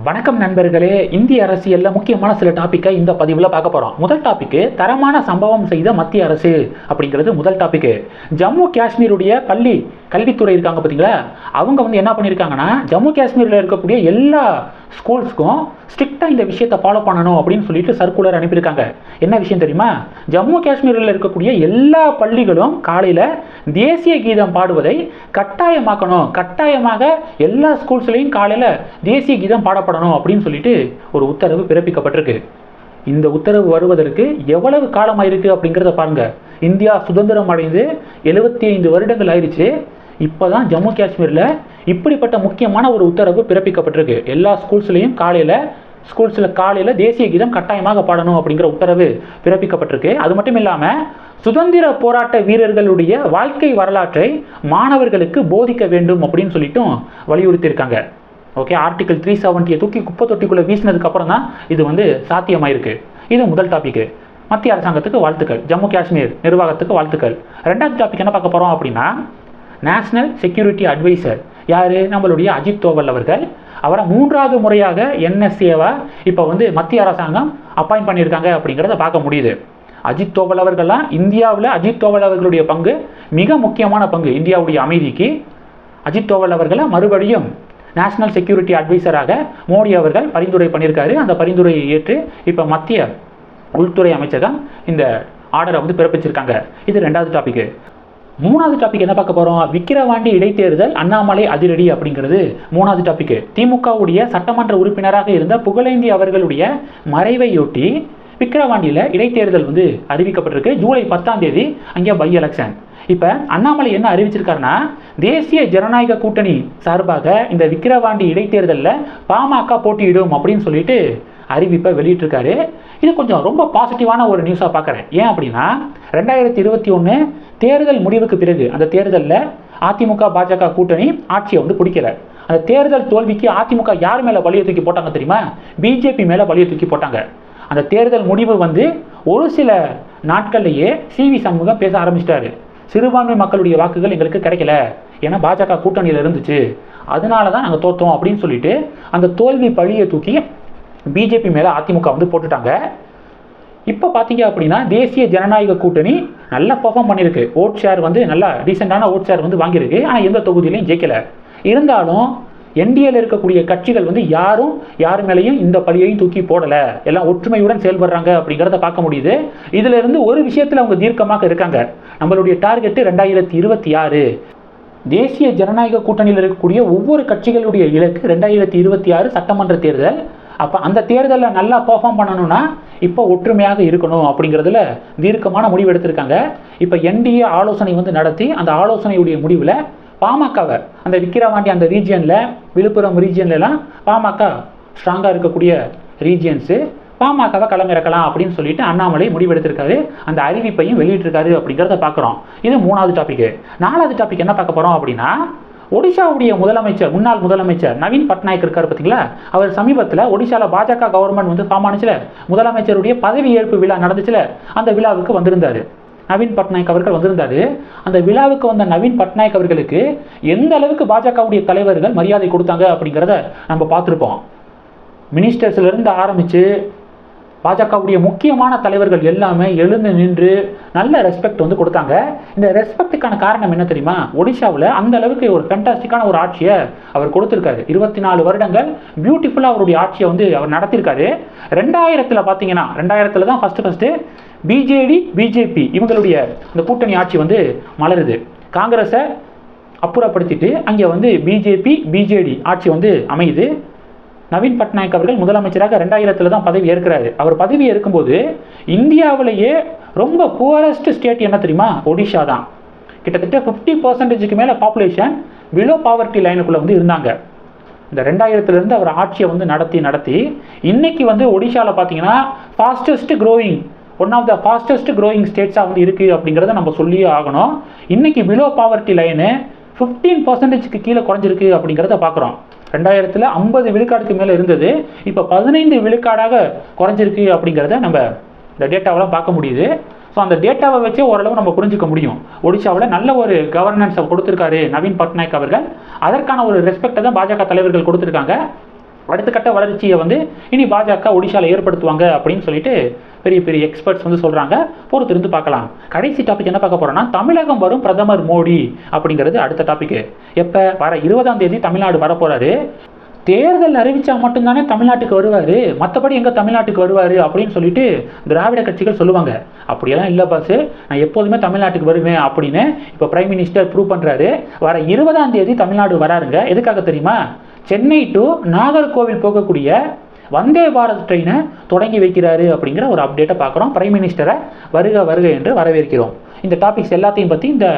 வணக்கம் நண்பர்களே இந்திய அரசியலில் முக்கியமான சில டாப்பிக்கை இந்த பதிவில் பார்க்க போகிறோம் முதல் டாப்பிக்கு தரமான சம்பவம் செய்த மத்திய அரசு அப்படிங்கிறது முதல் டாப்பிக்கு ஜம்மு காஷ்மீருடைய பள்ளி கல்வித்துறை இருக்காங்க பார்த்தீங்களா அவங்க வந்து என்ன பண்ணியிருக்காங்கன்னா ஜம்மு காஷ்மீரில் இருக்கக்கூடிய எல்லா ஸ்கூல்ஸ்க்கும் ஸ்ட்ரிக்டாக இந்த விஷயத்தை ஃபாலோ பண்ணணும் அப்படின்னு சொல்லிட்டு சர்க்குலர் அனுப்பியிருக்காங்க. என்ன விஷயம் தெரியுமா? ஜம்மு காஷ்மீரில் இருக்கக்கூடிய எல்லா பள்ளிகளும் காலையில் தேசிய கீதம் பாடுவதை கட்டாயமாக்கணும். கட்டாயமாக எல்லா ஸ்கூல்ஸ்லேயும் காலையில் தேசிய கீதம் பாடப்படணும் அப்படின்னு சொல்லிட்டு ஒரு உத்தரவு பிறப்பிக்கப்பட்டிருக்கு. இந்த உத்தரவு வருவதற்கு எவ்வளவு காலம் ஆயிருக்கு அப்படிங்கிறத பாருங்கள் இந்தியா சுதந்திரம் அடைந்து எழுபத்தி ஐந்து வருடங்கள் ஆயிடுச்சு. இப்போ தான் ஜம்மு காஷ்மீரில் இப்படிப்பட்ட முக்கியமான ஒரு உத்தரவு பிறப்பிக்கப்பட்டிருக்கு. எல்லா ஸ்கூல்ஸ்லேயும் காலையில் ஸ்கூல்ஸில் காலையில் தேசிய கீதம் கட்டாயமாக பாடணும் அப்படிங்கிற உத்தரவு பிறப்பிக்கப்பட்டிருக்கு. அது மட்டும் இல்லாமல் சுதந்திர போராட்ட வீரர்களுடைய வாழ்க்கை வரலாற்றை மாணவர்களுக்கு போதிக்க வேண்டும் அப்படின்னு சொல்லிட்டும் வலியுறுத்தியிருக்காங்க. ஓகே ஆர்டிகல் த்ரீ செவன்ட்டியை தூக்கி குப்பை தொட்டிக்குள்ளே வீசினதுக்கப்புறம் தான் இது வந்து சாத்தியமாயிருக்கு. இது முதல் டாப்பிக்கு மத்திய அரசாங்கத்துக்கு வாழ்த்துக்கள். ஜம்மு காஷ்மீர் நிர்வாகத்துக்கு வாழ்த்துக்கள். ரெண்டாவது டாபிக் என்ன பார்க்க போகிறோம் அப்படின்னா நேஷனல் செக்யூரிட்டி அட்வைசர் யார்? நம்மளுடைய அஜித் தோவல் அவர்கள். அவரை மூன்றாவது முறையாக என்எஸ்ஏவா இப்போ வந்து மத்திய அரசாங்கம் அப்பாயிண்ட் பண்ணியிருக்காங்க அப்படிங்கிறத பார்க்க முடியுது. அஜித் தோவல் அவர்கள்லாம் இந்தியாவில் அஜித் தோவல் அவர்களுடைய பங்கு மிக முக்கியமான பங்கு இந்தியாவுடைய அமைதிக்கு. அஜித் தோவல் அவர்களை மறுபடியும் நேஷனல் செக்யூரிட்டி அட்வைசராக மோடி அவர்கள் பரிந்துரை பண்ணியிருக்காரு. அந்த பரிந்துரையை ஏற்று இப்போ மத்திய உள்துறை அமைச்சகம் இந்த ஆர்டரை வந்து பிறப்பிச்சிருக்காங்க. இது ரெண்டாவது டாபிக் மூணாவது டாபிக் என்ன பார்க்க போகிறோம் விக்கிரவாண்டி இடைத்தேர்தல் அண்ணாமலை அதிரடி அப்படிங்கிறது மூணாவது டாபிக் திமுகவுடைய சட்டமன்ற உறுப்பினராக இருந்த புகழேந்தி அவர்களுடைய மறைவையொட்டி விக்கிரவாண்டியில் இடைத்தேர்தல் வந்து அறிவிக்கப்பட்டிருக்கு. ஜூலை பத்தாம் தேதி அங்கே பை எலெக்ஷன் இப்போ அண்ணாமலை என்ன அறிவிச்சிருக்காருன்னா தேசிய ஜனநாயக கூட்டணி சார்பாக இந்த விக்கிரவாண்டி இடைத்தேர்தலில் பாமக போட்டியிடும் அப்படின்னு சொல்லிட்டு அறிவிப்பை வெளியிட்டிருக்காரு. இது கொஞ்சம் ரொம்ப பாசிட்டிவான ஒரு நியூஸாக பார்க்குறேன். ஏன் அப்படின்னா ரெண்டாயிரத்தி இருபத்தி ஒன்று தேர்தல் முடிவுக்கு பிறகு அந்த தேர்தலில் அதிமுக பாஜக கூட்டணி ஆட்சியை வந்து பிடிக்கல. அந்த தேர்தல் தோல்விக்கு அதிமுக யார் மேலே வலியை தூக்கி போட்டாங்க தெரியுமா? பிஜேபி மேலே வலியை தூக்கி போட்டாங்க. அந்த தேர்தல் முடிவு வந்து ஒரு சில நாட்கள்லேயே சிவி சண்முகம் பேச ஆரம்பிச்சிட்டாரு. சிறுபான்மை மக்களுடைய வாக்குகள் எங்களுக்கு கிடைக்கல. ஏன்னா பாஜக கூட்டணியில் இருந்துச்சு. அதனால தான் நாங்கள் தோத்தோம் அப்படின்னு சொல்லிட்டு அந்த தோல்வி பழியை தூக்கி பிஜேபி மேலே அதிமுக வந்து போட்டுட்டாங்க. இப்போ பார்த்தீங்க அப்படின்னா தேசிய ஜனநாயக கூட்டணி நல்லா பெர்ஃபார்ம் பண்ணியிருக்கு ஓட் ஷேர் வந்து நல்லா ரீசெண்டான ஓட் ஷேர் வந்து வாங்கியிருக்கு. ஆனால் எந்த தொகுதியிலையும் ஜெயிக்கல. இருந்தாலும் என்டிஏல இருக்கக்கூடிய கட்சிகள் வந்து யாரும் யார் மேலேயும் இந்த பழியையும் தூக்கி போடலை. எல்லாம் ஒற்றுமையுடன் செயல்படுறாங்க அப்படிங்கிறத பார்க்க முடியுது. இதுல இருந்து ஒரு விஷயத்தில் அவங்க தீர்க்கமாக இருக்காங்க. நம்மளுடைய டார்கெட்டு ரெண்டாயிரத்தி இருபத்தி ஆறு. தேசிய ஜனநாயக கூட்டணியில் இருக்கக்கூடிய ஒவ்வொரு கட்சிகளுடைய இலக்கு ரெண்டாயிரத்தி இருபத்தி ஆறு சட்டமன்ற தேர்தல். அப்போ அந்த தேர்தலில் நல்லா பர்ஃபார்ம் பண்ணணும்னா இப்போ ஒற்றுமையாக இருக்கணும் அப்படிங்கிறதுல தீர்க்கமான முடிவு எடுத்திருக்காங்க. இப்போ என்டிஏ ஆலோசனை வந்து நடத்தி அந்த ஆலோசனையுடைய முடிவில் பாமகவை அந்த விக்கிரவாண்டி அந்த ரீஜியனில் விழுப்புரம் ரீஜியன்லலாம் பாமக ஸ்ட்ராங்காக இருக்கக்கூடிய ரீஜியன்ஸு பாமகவை களமிறக்கலாம் அப்படின்னு சொல்லிட்டு அண்ணாமலை முடிவெடுத்திருக்காரு. அந்த அறிவிப்பையும் வெளியிட்டிருக்காரு அப்படிங்கிறத பார்க்குறோம் இது மூணாவது டாபிக் நாலாவது டாபிக் என்ன பார்க்க போகிறோம் அப்படின்னா ஒடிஷாவுடைய முதலமைச்சர் முன்னாள் முதலமைச்சர் நவீன் பட்நாயக் இருக்கார் பார்த்தீங்களா அவர் சமீபத்தில் ஒடிஷாவில் பாஜக கவர்மெண்ட் வந்து ஃபார்ம் முதலமைச்சருடைய பதவி ஏற்பு விழா நடந்துச்சுல. அந்த விழாவுக்கு வந்திருந்தார். நவீன் பட்நாயக் அவர்கள் வந்திருந்தாரு. அந்த விழாவுக்கு வந்த நவீன் பட்நாயக் அவர்களுக்கு எந்த அளவுக்கு பாஜகவுடைய தலைவர்கள் மரியாதை கொடுத்தாங்க அப்படிங்கிறத நம்ம பார்த்துருப்போம். மினிஸ்டர்ஸ்லேருந்து ஆரம்பித்து பாஜகவுடைய முக்கியமான தலைவர்கள் எல்லாமே எழுந்து நின்று நல்ல ரெஸ்பெக்ட் வந்து கொடுத்தாங்க. இந்த ரெஸ்பெக்ட்டுக்கான காரணம் என்ன தெரியுமா? ஒடிஷாவில் அந்த அளவுக்கு ஒரு ஃபென்டாஸ்டிக்கான ஒரு ஆட்சியை அவர் கொடுத்துருக்காரு. இருபத்தி நாலு வருடங்கள் பியூட்டிஃபுல்லாக அவருடைய ஆட்சியை வந்து அவர் நடத்தியிருக்காரு. ரெண்டாயிரத்தில் பார்த்தீங்கன்னா ரெண்டாயிரத்தில் தான் ஃபஸ்ட்டு ஃபஸ்ட்டு பிஜேடி பிஜேபி இவங்களுடைய இந்த கூட்டணி ஆட்சி வந்து மலருது. காங்கிரஸை அப்புறப்படுத்திட்டு அங்கே வந்து பிஜேபி பிஜேடி ஆட்சி வந்து அமையுது. நவீன் பட்நாயக் அவர்கள் முதலமைச்சராக ரெண்டாயிரத்தில் தான் பதவி ஏற்கிறாரு. அவர் பதவி ஏற்கும்போது இந்தியாவிலேயே ரொம்ப புவரஸ்ட் ஸ்டேட் என்ன தெரியுமா? ஒடிஷா தான். கிட்டத்தட்ட ஃபிஃப்டி பர்சன்டேஜுக்கு மேலே பாப்புலேஷன் பிலோ பாவர்ட்டி லைனுக்குள்ளே வந்து இருந்தாங்க. இந்த ரெண்டாயிரத்துலேருந்து அவர் ஆட்சியை வந்து நடத்தி நடத்தி இன்னைக்கு வந்து ஒடிஷாவில் பார்த்தீங்கன்னா fastest growing one of the fastest growing ஸ்டேட்ஸாக வந்து இருக்குது அப்படிங்கிறத நம்ம சொல்லியே ஆகணும். இன்றைக்கி பிலோ பாவர்ட்டி லைனு ஃபிஃப்டீன் பர்சன்டேஜுக்கு கீழே குறைஞ்சிருக்கு அப்படிங்கிறத பார்க்குறோம் ரெண்டாயிரத்தில் ஐம்பது விழுக்காடுக்கு மேலே இருந்தது. இப்போ பதினைந்து விழுக்காடாக குறைஞ்சிருக்கு அப்படிங்கிறத நம்ம இந்த டேட்டாவெல்லாம் பார்க்க முடியுது. ஸோ அந்த டேட்டாவை வச்சே ஓரளவு நம்ம புரிஞ்சுக்க முடியும். ஒடிசாவில் நல்ல ஒரு கவர்னன்ஸை கொடுத்துருக்காரு நவீன் பட்நாயக் அவர்கள். அதற்கான ஒரு ரெஸ்பெக்டை தான் பாஜக தலைவர்கள் கொடுத்துருக்காங்க. அடுத்த கட்ட வளர்ச்சியை வந்து இனி பாஜக ஒடிஷாவில் ஏற்படுத்துவாங்க அப்படின்னு சொல்லிட்டு பெரிய பெரிய எக்ஸ்பர்ட்ஸ் வந்து சொல்கிறாங்க பொறுத்திருந்து பார்க்கலாம். கடைசி டாபிக் என்ன பார்க்க போகிறோம்னா தமிழகம் வரும் பிரதமர் மோடி அப்படிங்கிறது அடுத்த டாபிக்கு எப்போ? வர இருபதாம் தேதி தமிழ்நாடு வரப்போகிறாரு தேர்தல் அறிவிச்சா மட்டும்தானே தமிழ்நாட்டுக்கு வருவார். மற்றபடி எங்கே தமிழ்நாட்டுக்கு வருவார் அப்படின்னு சொல்லிட்டு திராவிட கட்சிகள் சொல்லுவாங்க. அப்படியெல்லாம் இல்லை பாஸ் நான் எப்போதுமே தமிழ்நாட்டுக்கு வருவேன் அப்படின்னு இப்போ பிரைம் மினிஸ்டர் ப்ரூவ் பண்ணுறாரு வர இருபதாம் தேதி தமிழ்நாடு வராருங்க. எதுக்காக தெரியுமா? சென்னை டு நாகர்கோவில் போகக்கூடிய வந்தே பாரத் ட்ரெயினை தொடங்கி வைக்கிறாரு அப்படிங்கிற ஒரு அப்டேட்டை பார்க்குறோம். பிரைம் மினிஸ்டரை வருக வருக என்று வரவேற்கிறோம். இந்த டாபிக்ஸ் எல்லாத்தையும் பற்றி இந்த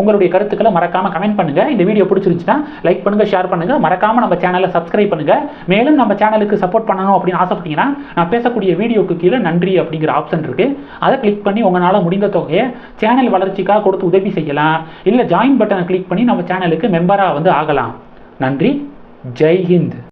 உங்களுடைய கருத்துக்களை மறக்காமல் கமெண்ட் பண்ணுங்க. இந்த வீடியோ பிடிச்சிருந்துச்சுன்னா லைக் பண்ணுங்கள் ஷேர் பண்ணுங்கள் மறக்காமல் நம்ம சேனலை சப்ஸ்கிரைப் பண்ணுங்கள் மேலும் நம்ம சேனலுக்கு சப்போர்ட் பண்ணணும் அப்படின்னு ஆசைப்பட்டீங்கன்னா நான் பேசக்கூடிய வீடியோக்கு கீழே நன்றி அப்படிங்கிற ஆப்ஷன் இருக்குது அதை கிளிக் பண்ணி உங்களால் முடிந்த தொகையை சேனல் வளர்ச்சிக்காக கொடுத்து உதவி செய்யலாம். இல்லை ஜாயின் பட்டனை கிளிக் பண்ணி நம்ம சேனலுக்கு மெம்பராக வந்து ஆகலாம். நன்றி. जय हिंद।